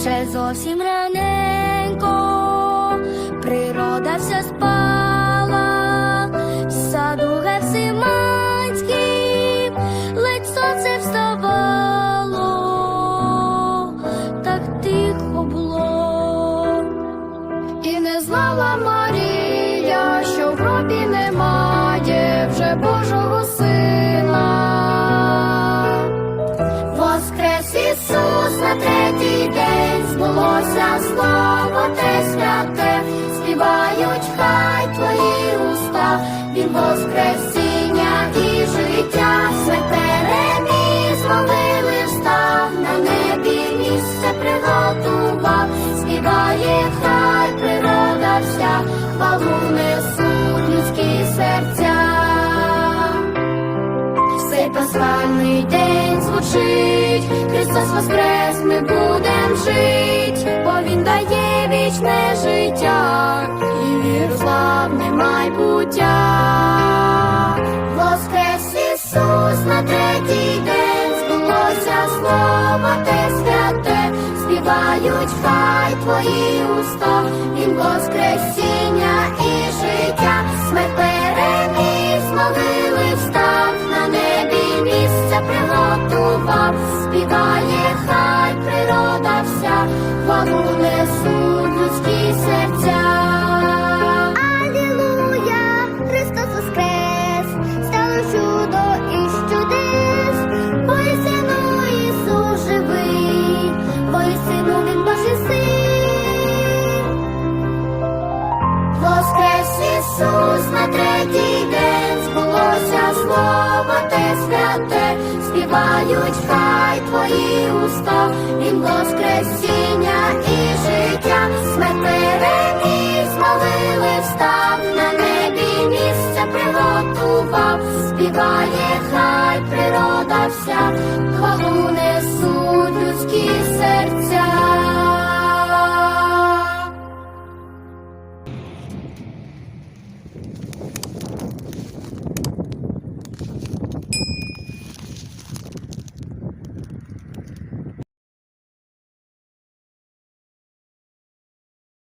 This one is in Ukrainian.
Ще зовсім раненько, природа вся спала, Знала Марія, що в гробі немає вже Божого сина. Воскрес Ісус на третій день, збулося слово те святе, співають хай твої уста, Він воскресіння і життя, переміг, з встав, на небі місце приготував, співає хай серця. Цей пасхальний день звучить, Христос воскрес, ми будем жить, бо Він дає вічне життя. І віру славне майбуття. Воскрес Ісус на третій день, збулося слово те святе, співають хай твої уста, Він воскресіння співає хай природа вся, хвалу несуть людські серця. Алілуя, Христос воскрес, стало чудо і чудес, воістину Ісус живий, воістину Він Божий син. Воскрес Ісус на третій день, збулося слово те святе, співають хай ти він воскресіння і життя, смерть змолили встав, на небі місце приготував, співає хай природа вся.